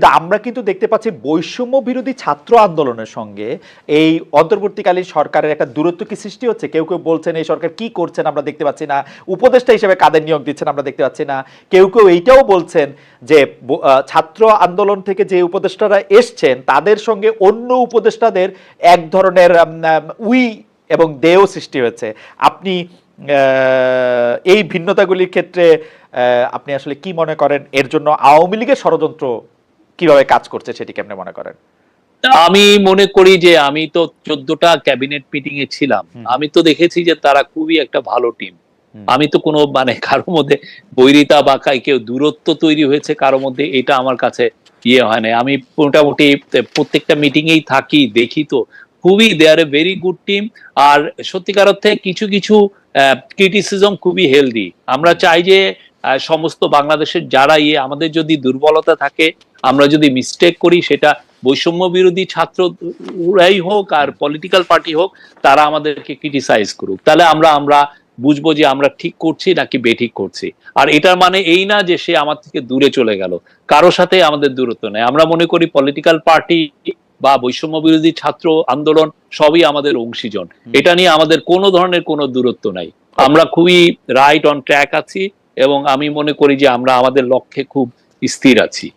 আমরা কিন্তু দেখতে পাচ্ছি বৈষম্য বিরোধী ছাত্র আন্দোলনের সঙ্গে এই অন্তর্বর্তীকালীন সরকারের একটা দূরত্ব কি সৃষ্টি হচ্ছে? কেউ কেউ বলছেন, এই সরকার কি করছেন আমরা দেখতে পাচ্ছি না? উপদেষ্টা হিসেবে কাদের নিয়োগ দিচ্ছেন আমরা দেখতে পাচ্ছি না? কেউ কেউ এইটাও বলছেন যে ছাত্র আন্দোলন থেকে যে উপদেষ্টারা এসছেন, তাদের সঙ্গে অন্য উপদেষ্টাদের এক ধরনের উই এবং দেও সৃষ্টি হয়েছে। আপনি এই ভিন্নতাগুলির ক্ষেত্রে আপনি আসলে কি মনে করেন? এর জন্য আওয়ামী লীগের ষড়যন্ত্র কীভাবে কাজ করছে সেটি কেমনে মনে করেন? আমি মনে করি যে আমি তো চোদ্দটা ক্যাবিনেট মিটিং এ ছিলাম আমি তো দেখেছি যে তারা খুবই একটা ভালো টিম। আমি তো কোনো মানে কারোর মধ্যে বৈরিতা বা কাই কেউ দূরত্ব তৈরি হয়েছে কারোর মধ্যে এটা আমার কাছে ইয়ে হয় না আমি মোটামুটি প্রত্যেকটা মিটিং এই থাকি দেখি তো। খুবই they are a very good team আর সত্যিকার অর্থে কিছু কিছু ক্রিটিসিজম খুবই হেলদি আমরা চাই যে সমস্ত বাংলাদেশের যারা ইয়ে আমাদের যদি দুর্বলতা থাকে আমরা যদি মিস্টেক করি সেটা বৈষম্য বিরোধী ছাত্ররাই হোক আর পলিটিক্যাল পার্টি হোক তারা আমাদেরকে ক্রিটিসাইজ করুক। তাহলে আমরা আমরা বুঝব যে আমরা ঠিক করছি নাকি বেঠিক করছি। আর এটার মানে এই না যে সে আমার থেকে দূরে চলে গেল। কারও সাথে আমাদের দূরত্ব নেই। আমরা মনে করি পলিটিক্যাল পার্টি বা বৈষম্য বিরোধী ছাত্র আন্দোলন সবই আমাদের অংশীজন। এটা নিয়ে আমাদের কোনো ধরনের কোনো দূরত্ব নাই। আমরা খুবই রাইট অন ট্র্যাক আছি এবং আমি মনে করি যে আমরা আমাদের লক্ষ্যে খুব স্থির আছি।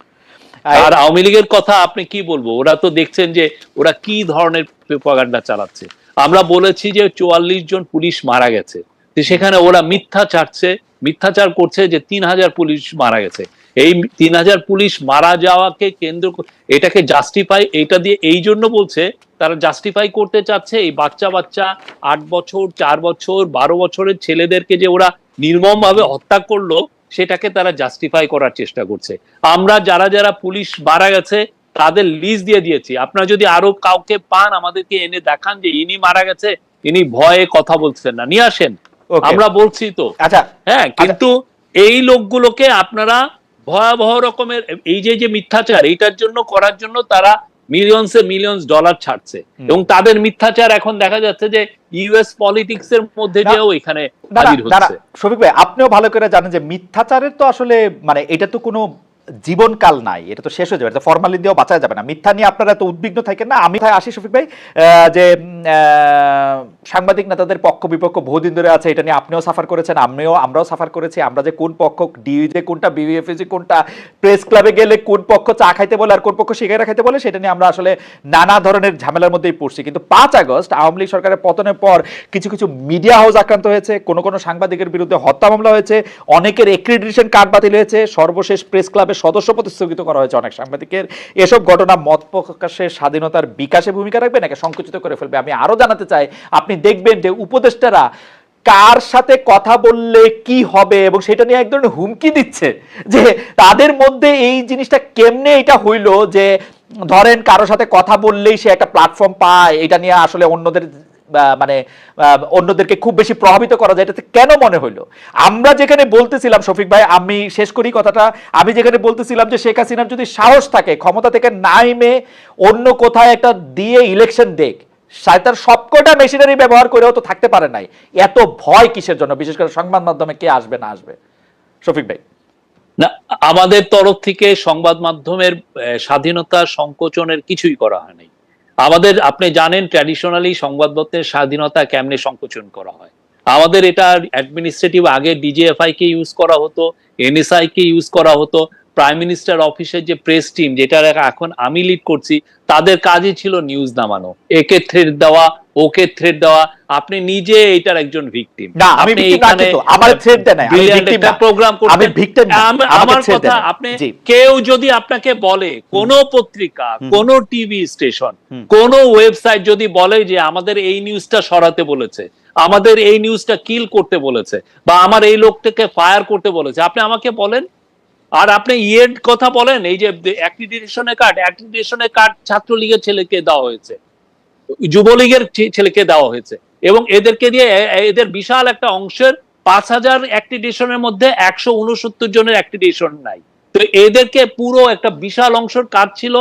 আর আওয়ামী লীগের কথা আপনি কি বলব? ওরা তো দেখছেন যে ওরা কি ধরনের প্রপাগান্ডা চালাচ্ছে। আমরা বলেছি যে চুয়াল্লিশ জন পুলিশ মারা গেছে। সেখানে ওরা মিথ্যা চাটছে, মিথ্যাচার করছে যে তিন হাজার পুলিশ মারা গেছে। এই তিন হাজার পুলিশ মারা যাওয়াকে কেন্দ্র এটাকে জাস্টিফাই এটা দিয়ে এই জন্য বলছে, তারা জাস্টিফাই করতে চাচ্ছে এই বাচ্চা বাচ্চা আট বছর, চার বছর, বারো বছরের ছেলেদেরকে যে ওরা নির্মম ভাবে হত্যা করল সেটাকে তারা জাস্টিফাই করার চেষ্টা করছে। আমরা যারা যারা পুলিশ মারা গেছে তাদের লিস্ট দিয়ে দিয়েছি। আপনারা যদি আরও কাউকে পান আমাদেরকে এনে দেখান যে ইনি মারা গেছে ইনি ভয়ে কথা বলছেন না। নিয়ে আসেন। আমরা বলছি তো। আচ্ছা। হ্যাঁ কিন্তু এই লোকগুলোকে আপনারা ভয়াবহ রকমের এই যে যে মিথ্যাচার এইটার জন্য করার জন্য তারা মিলিয়নস এ মিলিয়নস ডলার ছাড়ছে। এবং তাদের মিথ্যাচার এখন দেখা যাচ্ছে যে ইউএস পলিটিক্স এর মধ্যে দিয়েও এখানে হাজির হচ্ছে। শফিক ভাই আপনিও ভালো করে জানেন যে মিথ্যাচারের তো আসলে মানে এটা তো কোনো জীবনকাল নাই, এটা তো শেষ হয়ে যাবে ফরমালিন দিয়েও বাঁচা যাবে না। মিথ্যা নিয়ে আপনারা এত উদ্বিগ্ন থাকেন না। আমি আসি, শফিক ভাই? যে সাংবাদিক নেতাদের পক্ষ বিপক্ষ বহুদিন ধরে আছে, এটা নিয়ে আপনিও সাফার করেছেন, আমিও, আমরাও সাফার করেছি। আমরা যে কোন পক্ষ ডিউজে কোনটা বিবিএফএসি কোনটা প্রেস ক্লাবে গেলে কোন পক্ষ চা খাইতে বলে আর কোন পক্ষ সিগারেট খাইতে বলে, সেটা নিয়ে আমরা আসলে নানা ধরনের ঝামেলার মধ্যেই পড়ছি। কিন্তু পাঁচ আগস্ট, আওয়ামী লীগ সরকারের পতনের পর কিছু কিছু মিডিয়া হাউস আক্রান্ত হয়েছে, কোনো কোনো সাংবাদিকের বিরুদ্ধে হত্যা মামলা হয়েছে, অনেকের এক্রিডিটেশন কার্ড বাতিল হয়েছে, সর্বশেষ প্রেস ক্লাবের সদস্য পদ স্থগিত করা হয়েছে অনেক সাংবাদিকের। এসব ঘটনা মত প্রকাশের স্বাধীনতার বিকাশে ভূমিকা রাখবে নাকি সংকুচিত করে ফেলবে? আমি আরও জানাতে চাই, আপনি দেখবেন যে উপদেষ্টারা কার সাথে কথা বললে কি হবে এবং সেটা নিয়ে এক ধরনের হুমকি দিচ্ছে যে তাদের মধ্যে এই জিনিসটা কেমনে এটা হইল যে ধরেন কারও সাথে কথা বললেই সে একটা প্ল্যাটফর্ম পায়, এটা নিয়ে আসলে অন্যদের মানে অন্যদেরকে খুব বেশি প্রভাবিত করা যায়, এটাতে কেন মনে হইল? আমরা যেখানে বলতেছিলাম, শফিক ভাই, আমি শেষ করি কথাটা, আমি যেখানে বলতেছিলাম যে শেখ হাসিনার যদি সাহস থাকে, ক্ষমতা থেকে নাইমে অন্য কোথায় একটা দিয়ে ইলেকশন দেখ তার সবকটা মেশিনারি ব্যবহার করেও তো থাকতে পারে নাই। এত ভয় কিসের জন্য? বিশেষ করে সংবাদ মাধ্যমে কে আসবে, না আসবে? শফিক ভাই। না, আমাদের তরফ থেকে সংবাদ মাধ্যমের স্বাধীনতা সংকোচনের কিছুই করা হয়নি। আমাদের, আপনি জানেন ট্র্যাডিশনালি সংবাদপত্রের স্বাধীনতা কেমনে সংকোচন করা হয়? আমাদের এটা অ্যাডমিনিস্ট্রেটিভ আগে ডিজিএফআই কে ইউজ করা হতো এনএসআই কে ইউজ করা হতো প্রাইম মিনিস্টার অফিসের যে প্রেস টিম যেটা এখন আমি লিড করছি তাদের কাজই ছিল নিউজ নামানো। একে থ্রেড দেওয়া ওকে থ্রেড দেওয়া। আপনি নিজে এটার একজন ভিকটিম না আমি victim না আমার থ্রেড দেয় নাই আমি না। প্রোগ্রাম আমি victim না, আমার কথা আপনি কেউ যদি আপনাকে বলে কোন পত্রিকা কোন টিভি স্টেশন। কোন ওয়েবসাইট যদি বলে যে আমাদের এই নিউজটা সরাতে বলেছে আমাদের এই নিউজটা কিল করতে বলেছে বা আমার এই লোকটাকে ফায়ার করতে বলেছে আপনি আমাকে বলেন? আর আপনি ইয়ের কথা বলেন এই যে অ্যাক্রিডিটেশনের কার্ড অ্যাক্রিডিটেশনের কার্ড ছাত্রলীগের ছেলেকে দেওয়া হয়েছে। যুবলীগের ছেলেকে দেওয়া হয়েছে। এবং এদেরকে দিয়ে এদের বিশাল একটা অংশের পাঁচ হাজার অ্যাক্টিডেশনের মধ্যে একশো উনসত্তর জনের অ্যাক্টিডেশন নাই। তো এদেরকে পুরো একটা বিশাল অংশের কাজ ছিল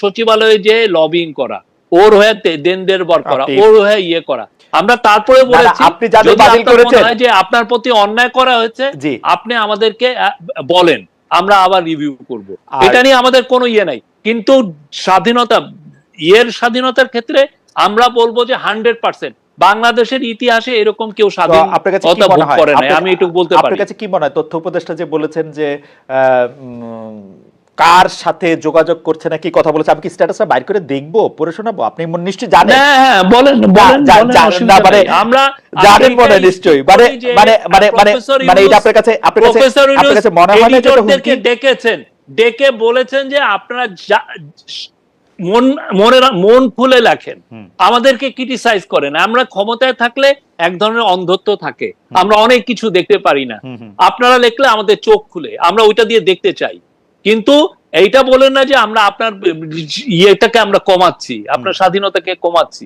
সচিবালয়ে যে লবিং করা ওর হয়ে দেনদের বর করা ওর হয়ে ইয়ে করা। আমরা তারপরে বলেছি আপনি যাদের বাতিল করেছেন- যে আপনার প্রতি অন্যায় করা হয়েছে। আপনি আমাদেরকে বলেন আমরা আবার রিভিউ করব। এটা নিয়ে আমাদের কোনো ইয়ে নাই। কিন্তু স্বাধীনতা ইয়ের স্বাধীনতার ক্ষেত্রে আমরা বলব যে হান্ড্রেড পার্সেন্ট বাংলাদেশের ইতিহাসে এরকম কেউ স্বাধীন আপনার কাছে কি মনে ভোগ হয়? করে নাই। আমি এটুকু বলতে পারি। আপনার কাছে কি মনে হয়? তথ্য উপদেষ্টা যে বলেছেন যে কার সাথে যোগাযোগ করছে না কি কথা বলেছে? আমি কি স্ট্যাটাসটা বাইর করে দেখব পড়ে শোনাবো? আপনি মনে- নিশ্চয়ই জানেন। হ্যাঁ হ্যাঁ বলেন মানে আমরা জানেন মনে নিশ্চয়ই। মানে মানে মানে মানে মানে এটা আপনার কাছে আপনার কাছে আপনার কাছে মনে হয় না যে ডেকেছেন। ডেকে বলেছেন যে আপনারা মন মনের মন খুলে লেখেন। আমাদেরকে ক্রিটিসাইজ করেন। আমরা ক্ষমতায় থাকলে এক ধরনের অন্ধত্ব থাকে। আমরা অনেক কিছু দেখতে পারি না। আপনারা লিখলে আমাদের চোখ খুলে। আমরা ওইটা দিয়ে দেখতে চাই। কিন্তু এইটা বলেন না যে আমরা আপনার ইয়েটাকে আমরা কমাচ্ছি আপনার স্বাধীনতাকে কমাচ্ছি।